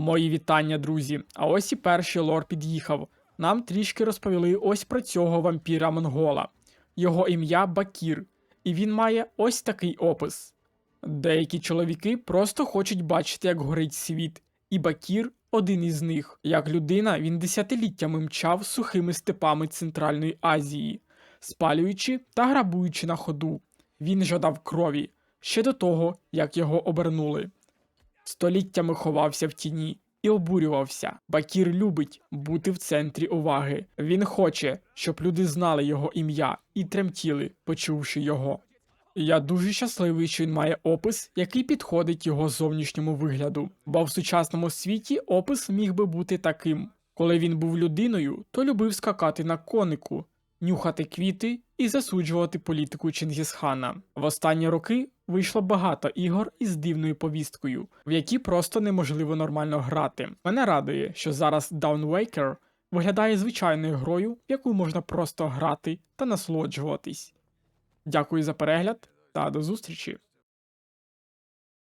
Мої вітання, друзі. А ось і перший лор під'їхав. Нам трішки розповіли ось про цього вампіра Монгола. Його ім'я Бакір, і він має ось такий опис. Деякі чоловіки просто хочуть бачити, як горить світ, і Бакір один із них. Як людина, він десятиліттями мчав сухими степами Центральної Азії, спалюючи та грабуючи на ходу. Він жадав крові ще до того, як його обернули. Століттями ховався в тіні і обурювався. Бакір любить бути в центрі уваги. Він хоче, щоб люди знали його ім'я і тремтіли, почувши його. Я дуже щасливий, що він має опис, який підходить його зовнішньому вигляду, бо в сучасному світі опис міг би бути таким. Коли він був людиною, то любив скакати на конику, нюхати квіти і засуджувати політику Чингісхана. В останні роки вийшло багато ігор із дивною повісткою, в які просто неможливо нормально грати. Мене радує, що зараз Down Waker виглядає звичайною грою, в яку можна просто грати та насолоджуватись. Дякую за перегляд та до зустрічі!